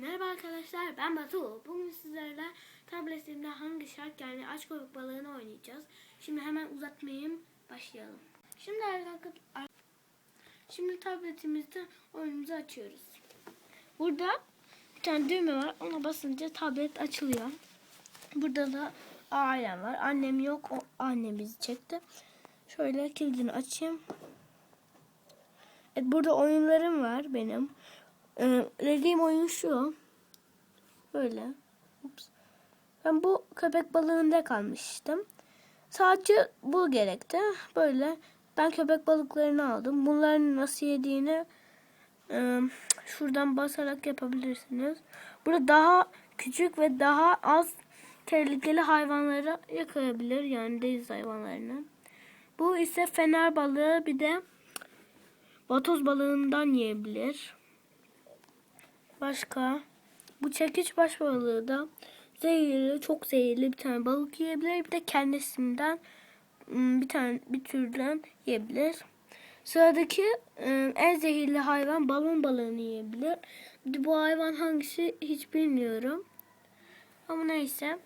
Merhaba arkadaşlar ben Batu. Bugün sizlerle tabletimde hangi şark yani aç köpek balığını oynayacağız. Şimdi hemen uzatmayayım başlayalım. Şimdi arkadaşlar şimdi tabletimizde oyunumuzu açıyoruz. Burada bir tane düğme var. Ona basınca tablet açılıyor. Burada da ailem var. Annem yok. O annem bizi çekti. Şöyle kilidini açayım. Evet, burada oyunlarım var benim. Ee, dediğim oyun şu. Böyle. Ups. Ben bu köpek balığında kalmıştım. Sadece bu gerekti. Böyle. Ben köpek balıklarını aldım. Bunların nasıl yediğini e, şuradan basarak yapabilirsiniz. Burada daha küçük ve daha az tehlikeli hayvanları yakalayabilir. Yani deniz hayvanlarını. Bu ise fener balığı bir de vatoz balığından yiyebilir. Başka bu çekiç baş balığı da zehirli, çok zehirli bir tane balık yiyebilir. Bir de kendisinden ım, bir tane bir türden yiyebilir. Sıradaki ım, en zehirli hayvan balon balığını yiyebilir. Bu hayvan hangisi hiç bilmiyorum. Ama neyse.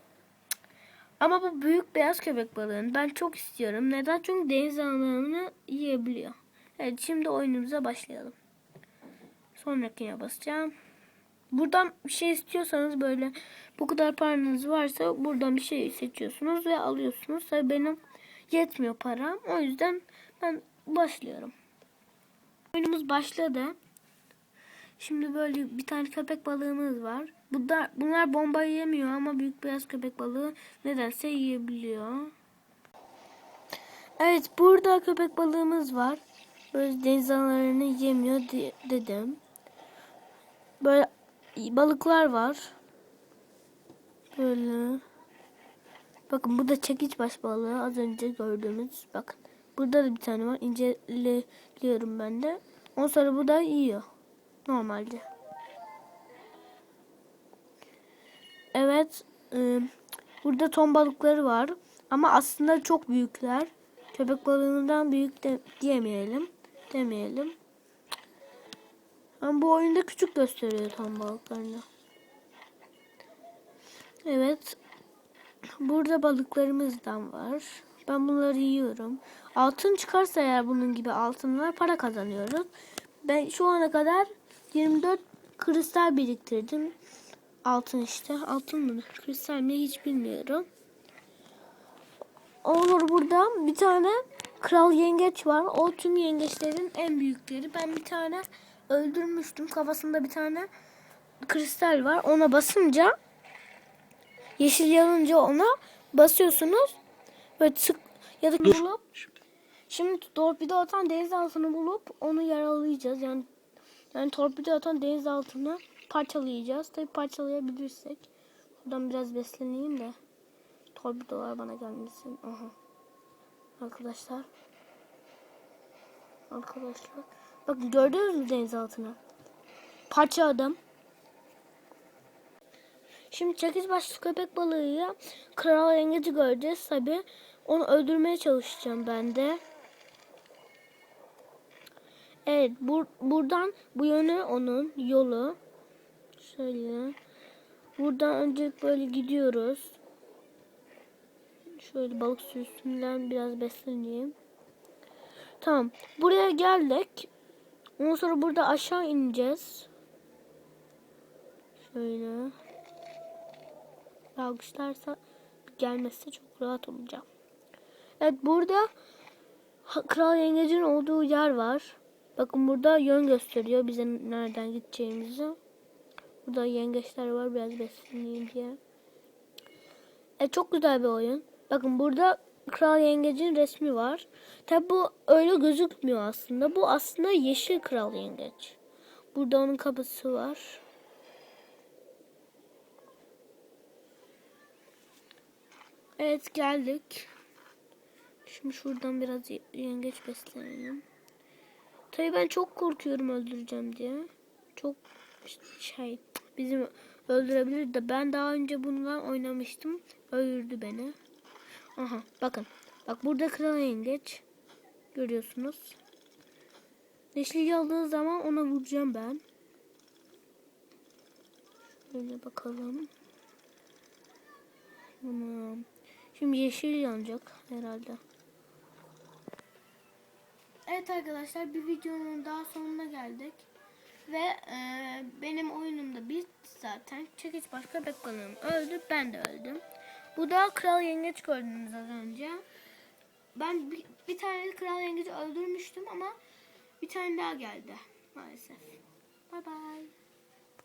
Ama bu büyük beyaz köpek balığını ben çok istiyorum. Neden? Çünkü deniz analarını yiyebiliyor. Evet şimdi oyunumuza başlayalım. Sonrakine basacağım. Buradan bir şey istiyorsanız böyle bu kadar paranız varsa buradan bir şey seçiyorsunuz ve alıyorsunuz. Tabii benim yetmiyor param. O yüzden ben başlıyorum. Oyunumuz başladı. Şimdi böyle bir tane köpek balığımız var. Bunlar, bunlar bomba yemiyor ama büyük beyaz köpek balığı nedense yiyebiliyor. Evet burada köpek balığımız var. Böyle deniz analarını yemiyor de- dedim. Böyle balıklar var. Böyle. Bakın burada çekiç baş balığı az önce gördüğümüz. Bakın. Burada da bir tane var. İnceliyorum ben de. Ondan sonra bu da yiyor. Normalde. Evet. e, burada ton balıkları var. Ama aslında çok büyükler. Köpek balığından büyük de diyemeyelim. Demeyelim. Ama bu oyunda küçük gösteriyor ton balıklarını. Evet. Burada balıklarımızdan var. Ben bunları yiyorum. Altın çıkarsa eğer bunun gibi altınlar para kazanıyoruz. Ben şu ana kadar 24 kristal biriktirdim. Altın işte. Altın mı? Kristal mi hiç bilmiyorum. Olur burada bir tane kral yengeç var. O tüm yengeçlerin en büyükleri. Ben bir tane öldürmüştüm. Kafasında bir tane kristal var. Ona basınca yeşil yanınca ona basıyorsunuz. Böyle sık ya da bulup şimdi torpido atan deniz altını bulup onu yaralayacağız. Yani yani torpido atan deniz altını parçalayacağız. Tabi parçalayabilirsek. Buradan biraz besleneyim de torpidolar bana gelmesin. Aha. Arkadaşlar. Arkadaşlar. Bakın gördünüz mü deniz altını? Parçaladım. Şimdi çekiç başlı köpek balığıyla kral yengeci göreceğiz tabi. Onu öldürmeye çalışacağım ben de. Evet bur buradan bu yönü onun yolu. Şöyle. Buradan önce böyle gidiyoruz. Şöyle balık sürüsünden biraz besleneyim. Tamam. Buraya geldik. Ondan sonra burada aşağı ineceğiz. Şöyle. Alkışlarsa gelmezse çok rahat olacağım. Evet burada Kral Yengecin olduğu yer var. Bakın burada yön gösteriyor bize nereden gideceğimizi. Burada yengeçler var biraz besleneyim diye. E, çok güzel bir oyun. Bakın burada Kral Yengecin resmi var. Tabi bu öyle gözükmüyor aslında. Bu aslında yeşil Kral Yengeç. Burada onun kapısı var. Evet geldik. Şimdi şuradan biraz ye- yengeç beslenelim. Tabii ben çok korkuyorum öldüreceğim diye. Çok şey bizim öldürebilir de ben daha önce bundan oynamıştım. Öldürdü beni. Aha bakın. Bak burada kral yengeç. Görüyorsunuz. Yeşil aldığı zaman ona vuracağım ben. Şöyle bakalım. Tamam. Şimdi yeşil yanacak herhalde. Evet arkadaşlar bir videonun daha sonuna geldik. Ve e, benim oyunum da bitti zaten. Çekiç başka köpek balığım öldü. Ben de öldüm. Bu da kral yengeç gördünüz az önce. Ben bir, bir tane kral yengeci öldürmüştüm ama bir tane daha geldi maalesef. Bye bye.